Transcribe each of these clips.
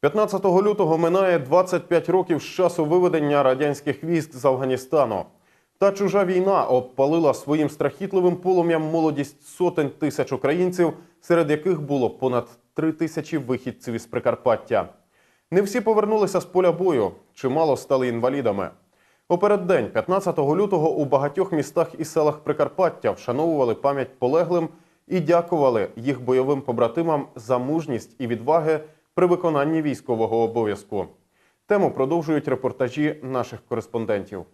15 лютого минає 25 років з часу виведення радянських військ з Афганістану. Та чужа війна обпалила своїм страхітливим полум'ям молодість сотень тисяч українців, серед яких було понад три тисячі вихідців із Прикарпаття. Не всі повернулися з поля бою, чимало стали інвалідами. У переддень 15 лютого у багатьох містах і селах Прикарпаття вшановували пам'ять полеглим і дякували їх бойовим побратимам за мужність і відваги при виконанні військового обов'язку. Тему продовжують репортажі наших кореспондентів.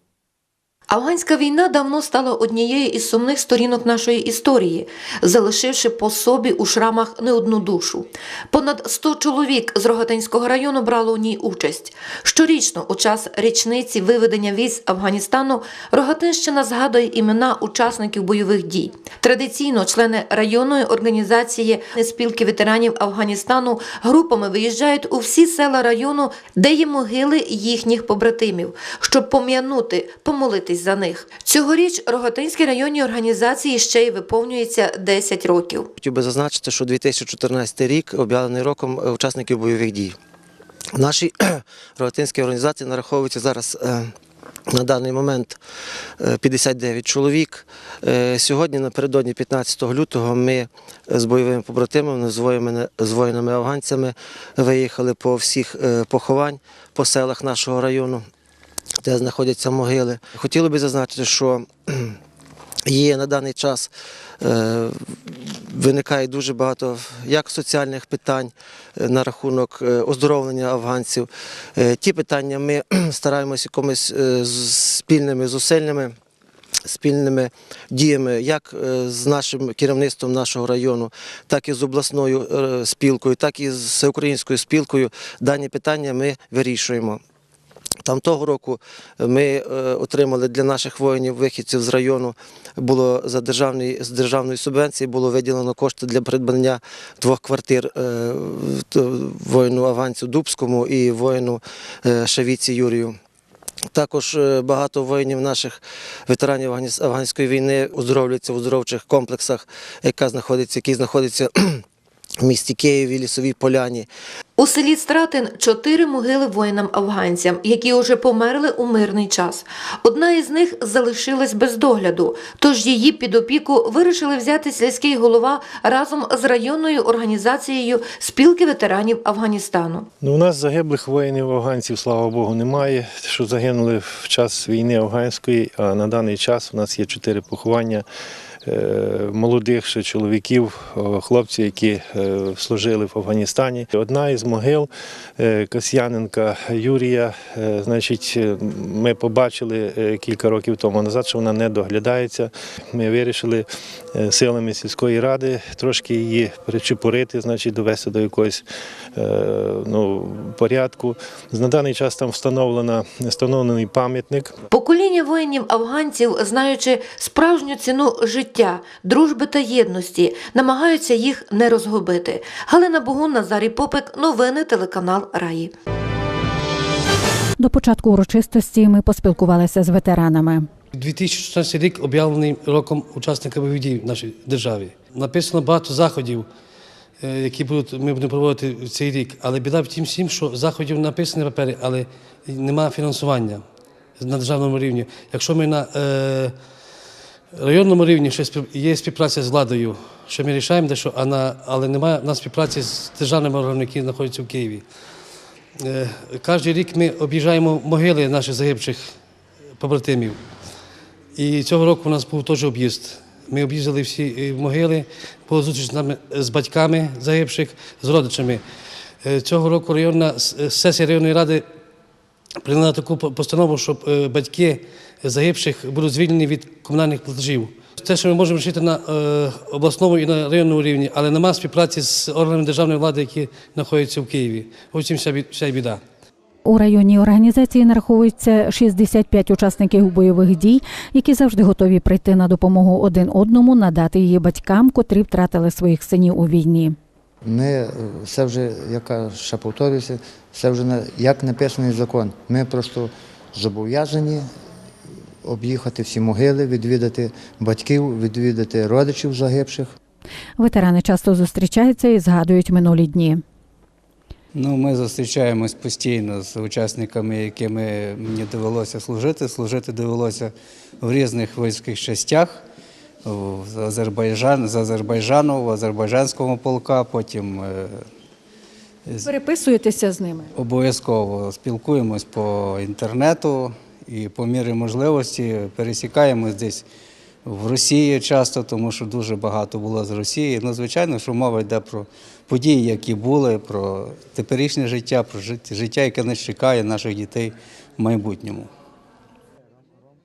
Афганська війна давно стала однією із сумних сторінок нашої історії, залишивши по собі у шрамах не одну душу. Понад 100 чоловік з Рогатинського району брало у ній участь. Щорічно, у час річниці виведення військ Афганістану, Рогатинщина згадує імена учасників бойових дій. Традиційно члени районної організації спілки ветеранів Афганістану групами виїжджають у всі села району, де є могили їхніх побратимів, щоб пом'янути, помолитись за них. Цьогоріч Рогатинській районній організації ще й виповнюється 10 років. Хотів би зазначити, що 2014 рік об'явлений роком е, учасників бойових дій. В нашій рогатинській організації нараховується зараз е, на даний момент е, 59 чоловік. Е, Сьогодні, напередодні 15 лютого, ми е, з бойовими побратимами, з воїнами, з воїнами-афганцями виїхали по всіх е, поховань по селах нашого району, де знаходяться могили. Хотіли би зазначити, що Є на даний час е, виникає дуже багато як соціальних питань е, на рахунок е, оздоровлення афганців. Ті питання ми стараємося якомусь спільними зусиллями. Спільними діями, як з нашим керівництвом нашого району, так і з обласною спілкою, так і з всеукраїнською спілкою, дані питання ми вирішуємо. Там того року ми е, отримали для наших воїнів-вихідців з району було за державний, з державної субвенції було виділено кошти для придбання двох квартир е, воїну афганцю Дубському і воїну е, Шавіці Юрію. Також е, багато воїнів наших ветеранів афганської війни оздоровлюються в оздоровчих комплексах, яка знаходиться, які знаходяться в місті Києві, Лісовій Поляні. У селі Стратин чотири могили воїнам-афганцям, які уже померли у мирний час. Одна із них залишилась без догляду, тож її під опіку вирішили взяти сільський голова разом з районною організацією спілки ветеранів Афганістану. Ну, у нас загиблих воїнів афганців, слава Богу, немає. Що загинули в час війни афганської, а на даний час у нас є чотири поховання молодих ще чоловіків, хлопців, які е, служили в Афганістані. Одна із могил е, Касьяненка Юрія, е, значить, е, ми побачили е, кілька років тому назад, що вона не доглядається. Ми вирішили е, силами сільської ради трошки її причепурити, значить, довести до якогось е, ну, порядку. На даний час там встановлена, встановлений пам'ятник. Покоління воїнів-афганців, знаючи справжню ціну життя, дружби та єдності, намагаються їх не розгубити. Галина Богун, Назарій Попик, новини телеканал Раї. До початку урочистості ми поспілкувалися з ветеранами. 2016 рік об'явлений роком учасника бойових дій в нашій державі. Написано багато заходів, е, які будуть, ми будемо проводити в цей рік. Але біда в тім всім, що заходів написані на папері, але немає фінансування на державному рівні. Якщо ми на е, районному рівні ще є співпраця з владою, що ми рішаємо дещо, а на, але немає в нас співпраці з державними органами, які знаходяться в Києві. Е, Кожен рік ми об'їжджаємо могили наших загибших побратимів. І цього року у нас був теж об'їзд. Ми об'їздили всі е, могили, була зустріч з нами з батьками загибших, з родичами. Е, Цього року районна сесія районної ради прийняла таку постанову, щоб е, батьки загибших були звільнені від комунальних платежів. Те, що ми можемо вчити на е, обласному і на районному рівні, але немає співпраці з органами державної влади, які знаходяться в Києві. Ось цим вся біда. У районній організації нараховується 65 учасників бойових дій, які завжди готові прийти на допомогу один одному, надати її батькам, котрі втратили своїх синів у війні. Ми е, це вже, яка ще повторююся, це вже на- як написаний закон. Ми просто зобов'язані об'їхати всі могили, відвідати батьків, відвідати родичів загибших. Ветерани часто зустрічаються і згадують минулі дні. Ну, ми зустрічаємось постійно з учасниками, якими мені довелося служити. Служити довелося в різних військових частях. В Азербайджан, з Азербайджану, в азербайджанському полка, потім е, Переписуєтеся з ними. обов'язково спілкуємось по інтернету і по мірі можливості пересікаємось десь в Росії часто, тому що дуже багато було з Росії. Ну, звичайно, що мова йде про події, які були, про теперішнє життя, про життя, яке нас чекає, наших дітей в майбутньому.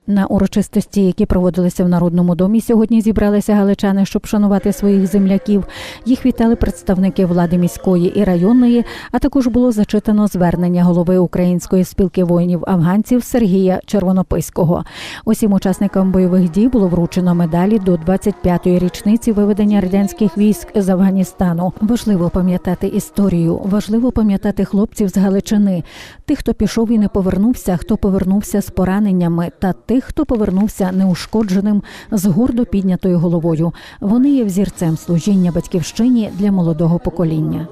На урочистості, які проводилися в Народному домі, сьогодні зібралися галичани, щоб шанувати своїх земляків. Їх вітали представники влади міської і районної, а також було зачитано звернення голови Української спілки воїнів-афганців Сергія Червонописького. Усім учасникам бойових дій було вручено медалі до 25-ї річниці виведення радянських військ з Афганістану. Важливо пам'ятати історію, важливо пам'ятати хлопців з Галичини, тих, хто пішов і не повернувся, хто повернувся з пораненнями, та тих, хто повернувся неушкодженим з гордо піднятою головою. Вони є взірцем служіння батьківщині для молодого покоління.